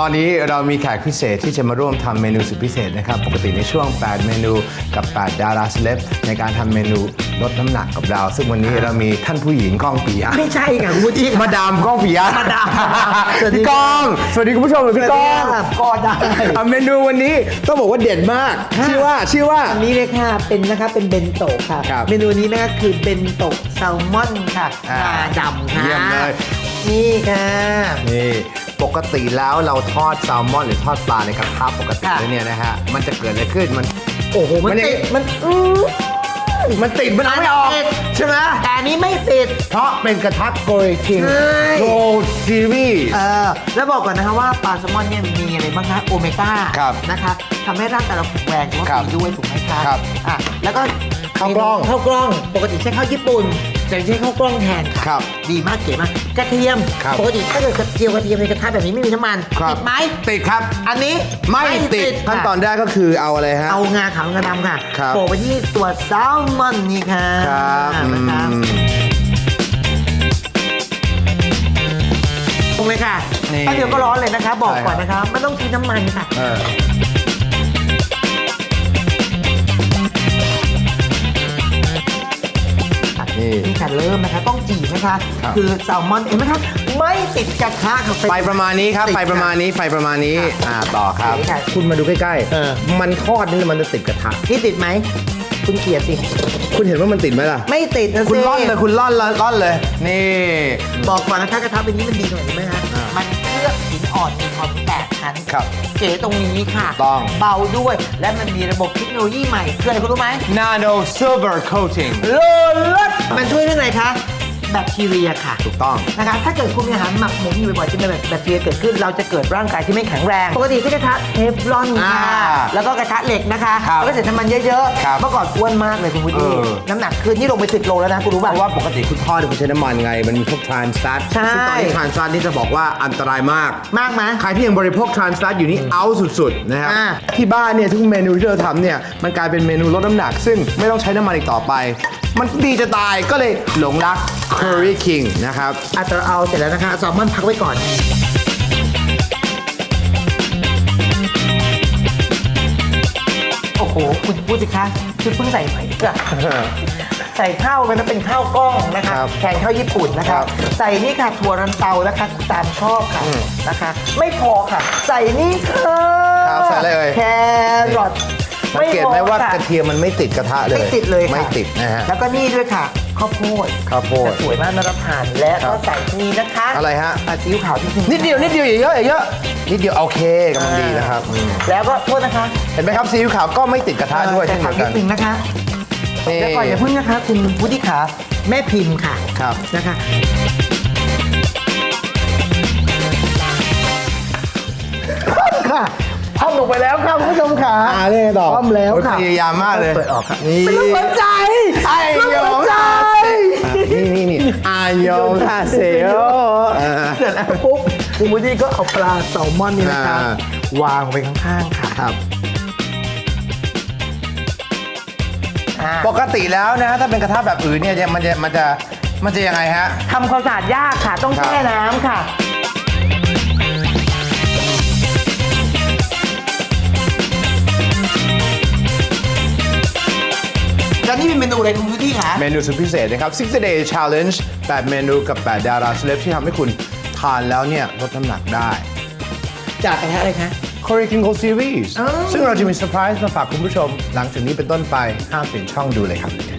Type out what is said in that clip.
ตอนนี้เรามีแขกพิเศษที่จะมาร่วมทำเมนูสุดพิเศษนะครับ ปกติในช่วง 8 เมนูกับ 8 ดาราเซเลบในการทำเมนูลดน้ำหนักกับเรา ซึ่งวันนี้เรามีท่านผู้หญิงก้องปิยะไม่ใช่ค่ะคุณผู้ชมมาดามก้องปิยะมาดามสวัสดีพี่ก้อง สวัสดีคุณผู้ชมเลยพี่ก้องก็ได้อะเมนูวันนี้ต้องบอกว่าเด็ดมาก ชื่อว่าชื่อว่าอันนี้เลยค่ะเป็นนะคะเป็นเบนโตะค่ะครับเมนูนี้นะคะคือเบนโตะแซลมอนค่ะอ่างาดำค่ะเยี่ยมเลย นี่ค่ะ นี่ปกติแล้วเราทอดแซลมอนหรือทอดปลาในกระทะปกติค่ะ แล้วเนี่ยนะฮะมันจะเกิดอะไรขึ้นมัน โอ้โหมันมันยังติดมันอื้อ มันติดมันเอาไม่ออก ติด ใช่ไหมแต่อันนี้ไม่ติด เพราะเป็นกระทะโกยคิงใช่ โกซีรีส์ เออแล้วบอกก่อนนะคะว่าปลาแซลมอนเนี่ยมีอะไรบ้างคะโอเมก้าครับนะคะทำให้ร่างกายเราแข็งแรงถือว่าครับดีด้วยถูกไหมคะครับอะแล้วก็ข้าวกล้อง ข้าวกล้องปกติใช้ข้าวญี่ปุ่น แต่ใช้ข้าวกล้องแทนค่ะครับดีมากเก๋มากกระเทียมครับปกติถ้าเกิดกระเทียมกระเทียมในกระทะแบบนี้ไม่มีน้ำมันครับ ติดไหมติดครับ อันนี้ไม่ติดขั้นตอนแรกก็คือเอาอะไรฮะ เอางาขาวงาดำค่ะครับโปะไปที่ตัวแซลมอนนี่ค่ะครับอืนะคะมลงเลยค่ะนี่แป๊บเดียวก็ร้อนเลยนะคะ บอกใช่ก่อนครับนะคะไม่ต้องใช้น้ำมันค่ะ เออ นี่นี่ค่ะเริ่มนะคะต้องจีนะคะ ครับ คือแซลมอนเห็นไหมคะไม่ติดกระทะค่ะ ไฟประมาณนี้ครับไฟประมาณนี้ไฟประมาณนี้อ่าต่อครับ โอเคค่ะคุณมาดูใกล้เออ ๆมันทอดนี่มันจะติดกระทะนี่ติดไหม คุณเกลียดสิ คุณเห็นว่ามันติดไหมล่ะ ไม่ติดนะสิคุณล่อนเลยคุณล่อนเลยล่อนเลย นี่ บอกก่อนนะคะกระทะเป็นนี้มันดีตรงไหนรู้ไหมคะอ่ามัมันเค ลือบหินอ่อนมีความแตกชั้นครับเก๋ตรงนี้ค่ะต้อง เบาด้วยและมันมีระบบเทคโนโลยีใหม่คืออะไรคุณรู้ไหม Nano Silver Coating เลิศเลิศมันช่วยเรื่องอะไรคะแบคทีเรียค่ะ ถูกต้องนะคะถ้าเกิดคุณมีอาหารหมักหมมอยู่บ่อยๆจะมีแบคทีเรียเกิดขึ้น เราจะเกิดร่างกายที่ไม่แข็งแรง ปกติที่กระทะเทฟลอนค่ะ อ่าแล้วก็กระทะเหล็กนะคะครับแล้วก็ใส่น้ำมันเยอะครับๆเมื่อก่อนอ้วนมากเลยคุณพุทธิเออ น้ำหนักขึ้นนี่ลงไปสิบโลแล้วนะคุณรู้เพป่ะ ราะว่าปกติคุณทอดเนี่ยคุณใช้น้ำมันไง มันมีพวกทรานสตัใช่ ซึ่งตอนนี้ทรานสตันี่จะบอกว่าอันตรายมาก มากไหม ใครที่ยังบริโภคทรานสตัอยู่นี่เอาสุดๆนะครับ อ่าที่บ้านเนี่ยทุกเมนูที่เราทำเนี่ยมันกลายเป็นเมนูลดน้ำหนัก ซึ่งไม่ต้องใช้น้ำมันอีกต่อไป มันดีจะตายก็เลยหลงรัก Curry King นะครับ อาจจะเอาเสร็จแล้วนะคะแซลมอนพักไว้ก่อน โอ้โห คุณพูดสิคะคือเพิ่งใส่ไปจ้ะใส่ข้าวไปนะเป็นข้าวกล้องนะคะครับแทนข้าวญี่ปุ่นนะครัคะ บใส่นี่ค่ะถั่วรันเตานะคะตามชอบค่ะอืมนะคะ ไม่พอค่ะ ใส่นี่ค่ะครับใส่อะไรเอ่ยแครอท สังเกตไหมว่ากระพอค่เทียมมันไม่ติดกระทะเลย ไม่ติดเลยค่ะไม่ติดนะฮะแล้วก็นี่ด้วยค่ะข้าวโพดข้าวโพดจะสวยมากน่ารับทานและครัก็บใส่นี่นะคะ อะไรฮะอ่ซีอิ๊วขาวที่นิดเดียวนิดเดียวอย่าเยอะอย่าเยอะนิดเดียวโอเคกำลังดีนะครับอืมแล้วก็โทษนะคะ เห็นไหมครับซีอิ๊วขาวก็ไม่ติดกระทะด้วยแต่เช่นเดีถามยวนิกันดนึงนะคะนี่แล้วก่อนอย่าเพิ่งนะคะ คุณพุทธิขาแม่พิมพ์ค่ะครับนะคะค่ะ ทำลงไปแล้วค่ะคุณผู้ชมค่ะอ่าเรียกไงต่อพร้อมแล้วโอ้ยค่ะพยายามมากเลยเปิดออกค่ะนี่เป็นรูปหัวใจไอ้รูปโยหัวใจอะนี่นี่นี่อายองคาเซโออ่าเสร็จแล้วปุ๊บคุณพุทธิก็เอาปลาแซลมอนนี่นะคะอ่าวางไว้ข้างๆค่ะครับอ่าปกติแล้วนะฮะถ้าเป็นกระทะแบบอื่นเนี่ยจะมันจะมันจะมันจะยังไงฮะทำความสะอาดยากค่ะ ต้องครับแช่น้ำค่ะ มนูอะไรคุณพุทธิคะเมนูสุดพิเศษนะครับ 60 day challenge 8 เมนูกับ 8 ดาราเซเลบที่ทำให้คุณทานแล้วเนี่ยลดน้ำหนักได้ จากอะไรคะอะไรคะ Korea King Gold Series อ๋อซึ่งเราจะมีเซอร์ไพรส์มาฝากคุณผู้ชม หลังจากนี้เป็นต้นไปห้ามเปลี่ยนช่องดูเลยครับ